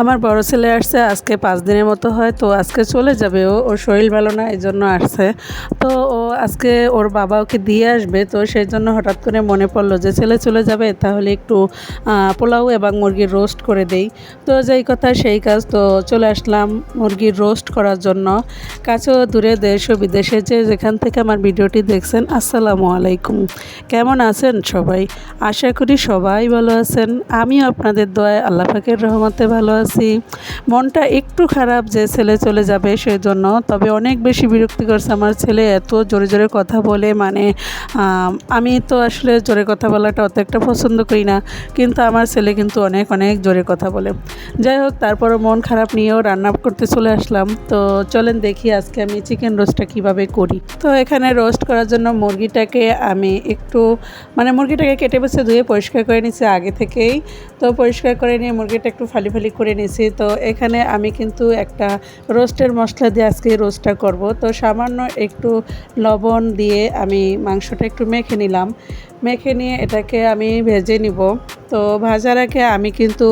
আমার বড় ছেলে আসছে, আজকে পাঁচ দিনের মতো হয়, তো আজকে চলে যাবে। ও, ওর শরীর ভালো না এই জন্য আসছে। তো ও আজকে ওর বাবা ওকে দিয়ে আসবে, তো সেই জন্য হঠাৎ করে মনে পড়ল যে ছেলে চলে যাবে, তাহলে একটু পোলাও এবং মুরগির রোস্ট করে দেই। তো যেই কথা সেই কাজ, তো চলে আসলাম মুরগির রোস্ট করার জন্য। কাছেও দূরে দেশ ও বিদেশে, যে যেখান থেকে আমার ভিডিওটি দেখছেন, আসসালামু আলাইকুম। কেমন আছেন সবাই? আশা করি সবাই ভালো আছেন। আমিও আপনাদের দোয়ায় আল্লাহ পাকের রহমতে ভালো আছি। মনটা একটু খারাপ যে ছেলে চলে যাবে সেই জন্য তবে অনেক বেশি বিরক্তি করছে আমার ছেলে এত জোরে জোরে কথা বলে মানে আমি তো আসলে জোরে কথা বলাটা অত একটা পছন্দ করি না, কিন্তু আমার ছেলে কিন্তু অনেক অনেক জোরে কথা বলে। যাই হোক, তারপরও মন খারাপ নিয়েও রান্না করতে চলে আসলাম, তো চলেন দেখি আজকে আমি চিকেন রোস্টটা কীভাবে করি। তো এখানে রোস্ট করার জন্য মুরগিটাকে আমি একটু মানে মুরগিটাকে কেটে বেছে ধুয়ে পরিষ্কার করে নিয়েছি আগে থেকেই, তো পরিষ্কার করে নিয়ে মুরগিটা একটু ফালি ফালি করে নিয়েছি তো এখানে আমি কিন্তু একটা রোস্টের মশলা দিয়ে আজকে রোস্টটা করব। তো সামান্য একটু লবণ দিয়ে আমি মাংসটা একটু মেখে নিলাম। মেখে নিয়ে এটাকে আমি ভেজে নিব। তো ভাজার আগে আমি কিন্তু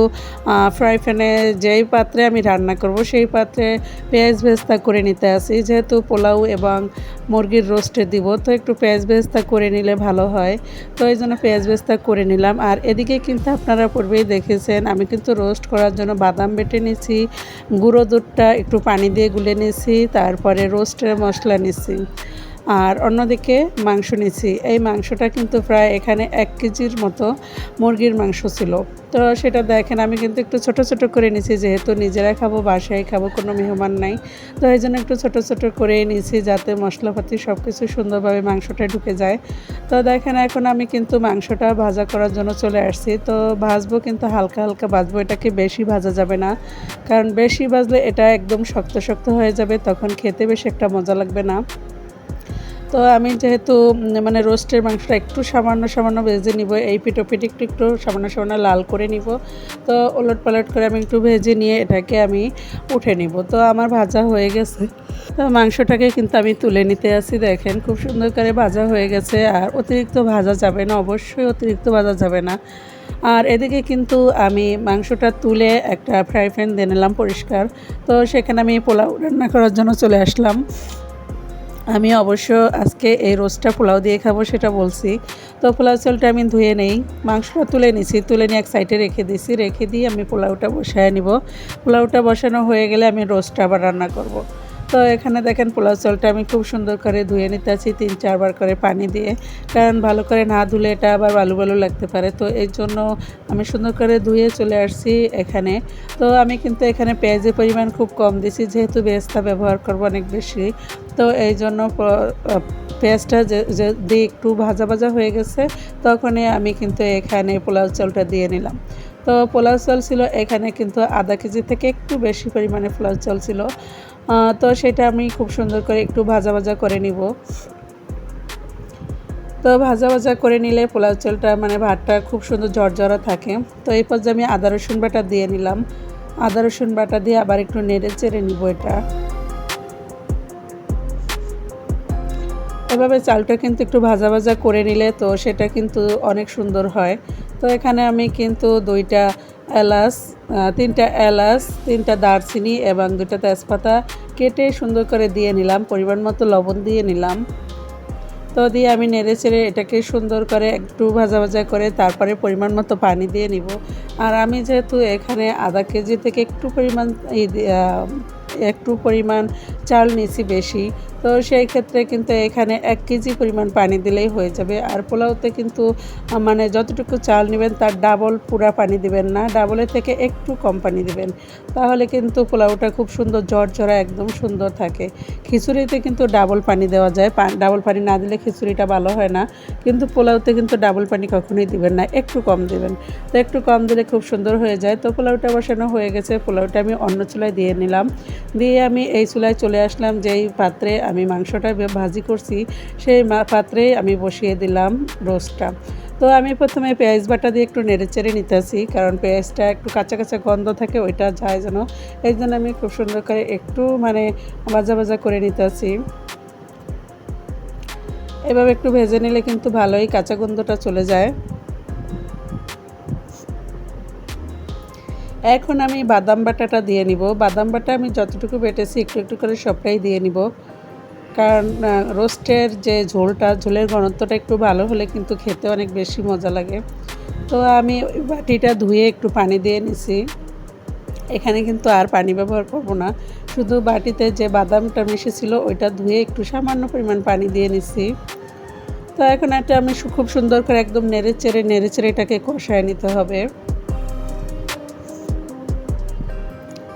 ফ্রাই প্যানে যেই পাত্রে আমি রান্না করব সেই পাত্রে পেঁয়াজ ভেস্তা করে নিতে আসি। যেহেতু পোলাও এবং মুরগির রোস্টে দিব, তো একটু পেঁয়াজ ভেস্তা করে নিলে ভালো হয়। তো এই জন্য পেঁয়াজ ভেস্তা করে নিলাম। আর এদিকে কিন্তু আপনারা পূর্বেই দেখেছেন, আমি কিন্তু রোস্ট করার জন্য বাদাম বেটে নিয়েছি গুঁড়ো দুধটা একটু পানি দিয়ে গুলে নিয়েছি তারপরে রোস্টের মশলা নিয়েছি আর অন্যদিকে মাংস নিয়েছি। এই মাংসটা কিন্তু প্রায় এখানে এক কেজির মতো মুরগির মাংস ছিল। তো সেটা দেখেন, আমি কিন্তু একটু ছোট ছোট করে নিয়েছি, যেহেতু নিজেরা খাব, বাসায় খাব, কোনো মেহমান নাই। তো এই জন্য একটু ছোট ছোট করে নিয়েছি, যাতে মশলাপাতি সব কিছু সুন্দরভাবে মাংসটা ঢুকে যায়। তো দেখেন, এখন আমি কিন্তু মাংসটা ভাজা করার জন্য চলে আসছি। তো ভাজবো কিন্তু হালকা হালকা ভাজবো এটাকে বেশি ভাজা যাবে না। কারণ বেশি ভাজলে এটা একদম শক্ত শক্ত হয়ে যাবে, তখন খেতে বেশি একটা মজা লাগবে না। তো আমি যেহেতু মানে রোস্টের মাংসটা একটু সামান্য সামান্য ভেজে নিব, এই পিঠো পিঠ একটু একটু সামান্য সামান্য লাল করে নিব। তো ওলট পালট করে আমি একটু ভেজে নিয়ে এটাকে আমি উঠে নিব। তো আমার ভাজা হয়ে গেছে। তো মাংসটাকে কিন্তু আমি তুলে নিতে আসি, দেখেন খুব সুন্দর করে ভাজা হয়ে গেছে। আর অতিরিক্ত ভাজা যাবে না, অবশ্যই অতিরিক্ত ভাজা যাবে না। আর এদিকে কিন্তু আমি মাংসটা তুলে একটা ফ্রাই প্যান দিয়ে নিলাম পরিষ্কার। তো সেখানে আমি পোলাও রান্না করার জন্য চলে আসলাম। আমি অবশ্য আজকে এই রোজটা পোলাও দিয়ে খাব সেটা বলছি। তো পোলাও চালটা আমি ধুয়ে নেই। মাংসটা তুলে নিছি, তুলে নিয়ে এক সাইডে রেখে দিছি। রেখে দিয়ে আমি পোলাওটা বসায় নিব। পোলাওটা বসানো হয়ে গেলে আমি রোজটা আবার রান্না করব। তো এখানে দেখেন পোলাও চালটা আমি খুব সুন্দর করে ধুয়ে নিতে আছি, তিন চারবার করে পানি দিয়ে। কারণ ভালো করে না ধুলে এটা আবার বালু বালু লাগতে পারে। তো এই জন্য আমি সুন্দর করে ধুয়ে চলে আসছি এখানে। তো আমি কিন্তু এখানে পেঁয়াজের পরিমাণ খুব কম দিছি যেহেতু বেস্তা ব্যবহার করব অনেক বেশি। তো এই জন্য পেঁয়াজটা যে- যে একটু ভাজা ভাজা হয়ে গেছে, তখনই আমি কিন্তু এখানে পোলাও চালটা দিয়ে নিলাম। তো পোলাও চাল ছিল এখানে কিন্তু আধা কেজি থেকে একটু বেশি পরিমাণে পোলাও চাল ছিল। তো সেটা আমি খুব সুন্দর করে একটু ভাজা ভাজা করে নিব। তো ভাজা ভাজা করে নিলে পোলাও চালটা মানে ভাতটা খুব সুন্দর ঝরঝরা থাকে। তো এই পর্যায়ে আমি আদা, রসুন বাটা দিয়ে নিলাম। আদা, রসুন বাটা দিয়ে আবার একটু নেড়ে চেড়ে নিব এটা। এভাবে চালটা কিন্তু একটু ভাজা ভাজা করে নিলে তো সেটা কিন্তু অনেক সুন্দর হয়। তো এখানে আমি কিন্তু দুইটা এলাচ তিনটা এলাচ, তিনটা দারচিনি এবং দুইটা তেজপাতা কেটে সুন্দর করে দিয়ে নিলাম, পরিমাণ মতো লবণ দিয়ে নিলাম। তো দিয়ে আমি নেড়ে চেড়ে এটাকে সুন্দর করে একটু ভাজা ভাজা করে তারপরে পরিমাণ মতো পানি দিয়ে নিব। আর আমি যেহেতু এখানে আধা কেজি থেকে একটু পরিমাণ একটু পরিমাণ চাল নিয়েছি বেশি তো সেই ক্ষেত্রে কিন্তু এখানে এক কেজি পরিমাণ পানি দিলেই হয়ে যাবে। আর পোলাওতে কিন্তু মানে যতটুকু চাল নেবেন তার ডাবল পুরা পানি দিবেন না ডাবলের থেকে একটু কম পানি দিবেন। তাহলে কিন্তু পোলাওটা খুব সুন্দর ঝরঝরা, একদম সুন্দর থাকে। খিচুড়িতে কিন্তু ডাবল পানি দেওয়া যায়। ডাবল পানি না দিলে খিচুড়িটা ভালো হয় না। কিন্তু পোলাওতে কিন্তু ডাবল পানি কখনোই দিবেন না, একটু কম দিবেন। তো একটু কম দিলে খুব সুন্দর হয়ে যায়। তো পোলাওটা বসানো হয়ে গেছে। পোলাওটা আমি অন্য চুলায় দিয়ে নিলাম। দিয়ে আমি এই চুলায় চলে আসলাম যেই পাত্রে আমি মাংসটা ভাজি করছি, সেই পাত্রেই আমি বসিয়ে দিলাম রোস্টটা। তো আমি প্রথমে পেঁয়াজ বাটা দিয়ে একটু নেড়ে চেড়ে নিতেছি, কারণ পেঁয়াজটা একটু কাঁচা কাঁচা গন্ধ থাকে, ওইটা যায় যেন। এই জন্য আমি খুব সুন্দর করে একটু মানে ভাজা ভাজা করে নিতেছি। এভাবে একটু ভেজে নিলে কিন্তু ভালোই কাঁচা গন্ধটা চলে যায়। এখন আমি বাদাম বাটাটা দিয়ে নিব। বাদাম বাটা আমি যতটুকু বেটেছি, একটু একটু করে সবটাই দিয়ে নিব। কারণ রোস্টের যে ঝোলটা, ঝোলের ঘনত্বটা একটু ভালো হলে কিন্তু খেতে অনেক বেশি মজা লাগে। তো আমি বাটিটা ধুয়ে একটু পানি দিয়ে নিছি। এখানে কিন্তু আর পানি ব্যবহার করব না। শুধু বাটিতে যে বাদামটা মিশেছিল, ওইটা ধুয়ে একটু সামান্য পরিমাণ পানি দিয়ে নিছি। তো এখন এটা আমি খুব সুন্দর করে একদম নেড়ে চেড়ে নেড়ে চেড়ে এটাকে কষায় নিতে হবে।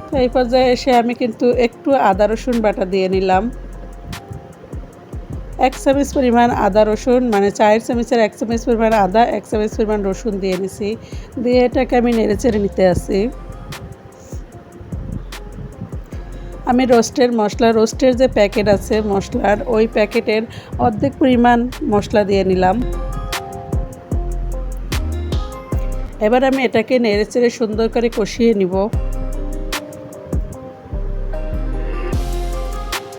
তো এই পর্যায়ে এসে আমি কিন্তু একটু আদা রসুন বাটা দিয়ে নিলাম। এক চামচ পরিমাণ আদা রসুন মানে চায়ের চামচের এক চামচ পরিমাণ আদা, এক চামচ পরিমাণ রসুন দিয়ে নিছি দিয়ে এটাকে আমি নেড়ে চেড়ে নিতে আসি আমি রোস্টের মশলা, রোস্টের যে প্যাকেট আছে মশলার, ওই প্যাকেটের অর্ধেক পরিমাণ মশলা দিয়ে নিলাম। এবার আমি এটাকে নেড়ে চেড়ে সুন্দর করে কষিয়ে নিব।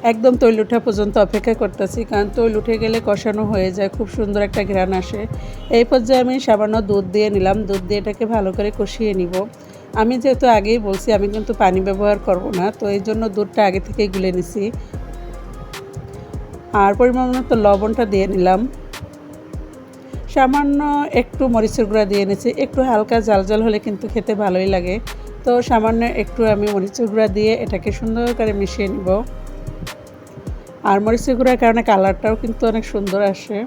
একদম তৈল উঠা পর্যন্ত অপেক্ষা করতেছি, কারণ তৈল উঠে গেলে কষানো হয়ে যায়, খুব সুন্দর একটা ঘ্রাণ আসে। এই পর্যায়ে আমি সামান্য দুধ দিয়ে নিলাম, দুধ দিয়ে এটাকে ভালো করে কষিয়ে নিব। আমি যেহেতু আগেই বলছি, আমি কিন্তু পানি ব্যবহার করব না, তো এই জন্য দুধটা আগে থেকেই গুলে নিছি। আর পরিমাণ মতো লবণটা দিয়ে নিলাম। সামান্য একটু মরিচের গুঁড়া দিয়ে নিয়েছি একটু হালকা জাল জাল হলে কিন্তু খেতে ভালোই লাগে। তো সামান্য একটু আমি মরিচের গুঁড়া দিয়ে এটাকে সুন্দর করে মিশিয়ে নিব। আর মরিচের গুঁড়ার কারণে কালারটাও কিন্তু অনেক সুন্দর আসে।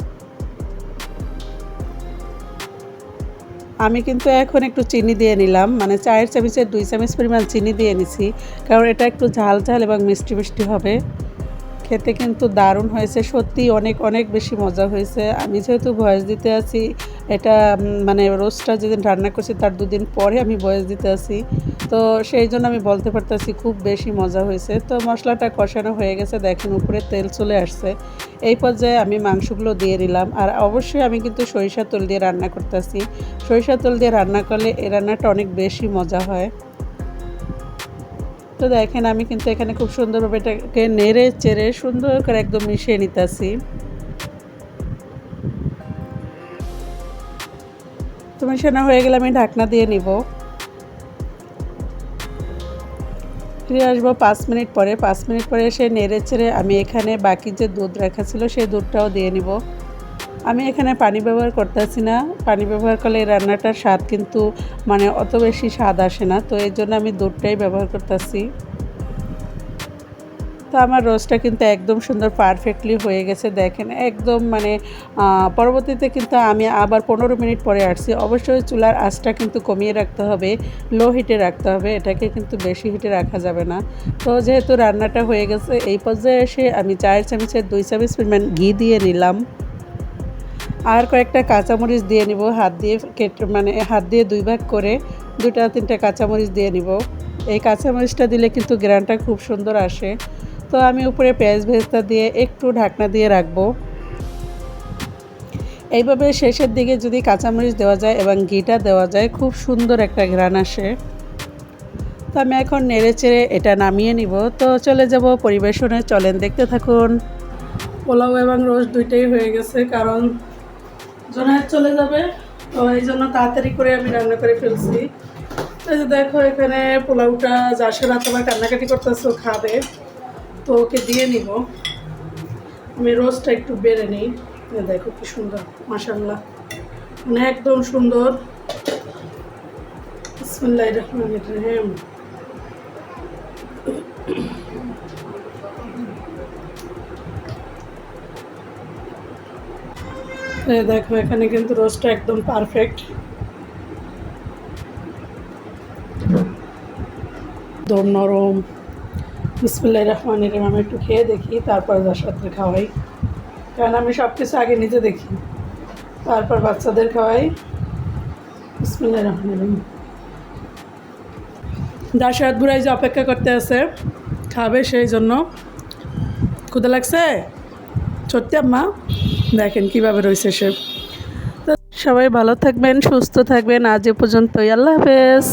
আমি কিন্তু এখন একটু চিনি দিয়ে নিলাম মানে চায়ের চামচের দুই চামচ পরিমাণ চিনি দিয়ে নিছি, কারণ এটা একটু ঝাল ঝাল এবং মিষ্টি মিষ্টি হবে। খেতে কিন্তু দারুণ হয়েছে, সত্যি অনেক অনেক বেশি মজা হয়েছে। আমি যেহেতু ভয়েস দিতে আছি, এটা মানে রোস্টটা যেদিন রান্না করছি তার দুদিন পরে আমি ভয়েস দিতে আছি। তো সেই জন্য আমি বলতে পারতেছি খুব বেশি মজা হয়েছে। তো মশলাটা কষানো হয়ে গেছে, দেখেন উপরে তেল চলে আসছে। এই পর্যায়ে আমি মাংসগুলো দিয়ে দিলাম আর অবশ্যই আমি কিন্তু সরিষা তেল দিয়ে রান্না করতেছি। সরিষা তেল দিয়ে রান্না করলে এ রান্নাটা অনেক বেশি মজা হয়। তো দেখেন আমি কিন্তু এখানে খুব সুন্দরভাবে এটাকে নেড়ে চেড়ে সুন্দর করে একদম মিশিয়ে নিতেছি। তো মিশানো হয়ে গেলে আমি ঢাকনা দিয়ে নিব। ফিরে আসব পাঁচ মিনিট পরে। পাঁচ মিনিট পরে এসে নেড়ে চেড়ে আমি এখানে বাকি যে দুধ রাখা ছিল সেই দুধটাও দিয়ে নিব। আমি এখানে পানি ব্যবহার করতেছি না। পানি ব্যবহার করলে এই রান্নাটার স্বাদ কিন্তু মানে অত বেশি স্বাদ আসে না। তো এই জন্য আমি দুধটাই ব্যবহার করতেছি। তো আমার রোস্টটা কিন্তু একদম সুন্দর পারফেক্টলি হয়ে গেছে, দেখেন। একদম মানে পরবর্তীতে কিন্তু আমি আবার পনেরো মিনিট পরে আসছি। অবশ্যই চুলার আঁচটা কিন্তু কমিয়ে রাখতে হবে লো হিটে রাখতে হবে, এটাকে কিন্তু বেশি হিটে রাখা যাবে না। তো যেহেতু রান্নাটা হয়ে গেছে, এই পর্যায়ে এসে আমি চায়ের চামচের দুই চামচ পরিমাণ ঘি দিয়ে নিলাম। আর কয়েকটা কাঁচামরিচ দিয়ে নিব, হাত দিয়ে কেটে মানে হাত দিয়ে দুই ভাগ করে দুটা তিনটা কাঁচামরিচ দিয়ে নিব। এই কাঁচামরিচটা দিলে কিন্তু গ্রানটা খুব সুন্দর আসে। তো আমি উপরে পেঁয়াজ ভেজটা দিয়ে একটু ঢাকনা দিয়ে রাখব। এইভাবে শেষের দিকে যদি কাঁচামরিচ দেওয়া যায় এবং ঘিটা দেওয়া যায়, খুব সুন্দর একটা ঘ্রাণ আসে। তো আমি এখন নেড়ে চেড়ে এটা নামিয়ে নিব। তো চলে যাব পরিবেশনে। চলেন, দেখতে থাকুন। পোলাও এবং রোজ দুইটাই হয়ে গেছে, কারণ জোনায়েত চলে যাবে। তো এই জন্য তাড়াতাড়ি করে আমি রান্না করে ফেলছি। যে দেখো, এখানে পোলাওটা যাসের রাত আমার কান্নাকাটি করতেছে খাবে। তো ওকে দিয়ে নিব। আমি রোজটা একটু বেড়ে নিই। দেখো কি সুন্দর মাসাল্লাহ মানে একদম সুন্দর। রহিম। দেখো, এখানে কিন্তু রোজটা একদম পারফেক্ট। দম নরম। বিসমুল্লাহ রহমান রহিম, আমি একটু খেয়ে দেখি, তারপর যার সাথে খাওয়াই। কারণ আমি সব কিছু আগে নিজে দেখি, তারপর বাচ্চাদের খাওয়াই। বিসমুল্লাহ রহমান রহিম। দাসাত বুড়াই যে অপেক্ষা করতে আছে, খাবে সেই জন্য। ক্ষুদা লাগছে? সত্যি আম্মা? দেখেন কীভাবে রয়েছে সে। সবাই ভালো থাকবেন, সুস্থ থাকবেন, আজ এ পর্যন্তই। আল্লাহ হাফেজ।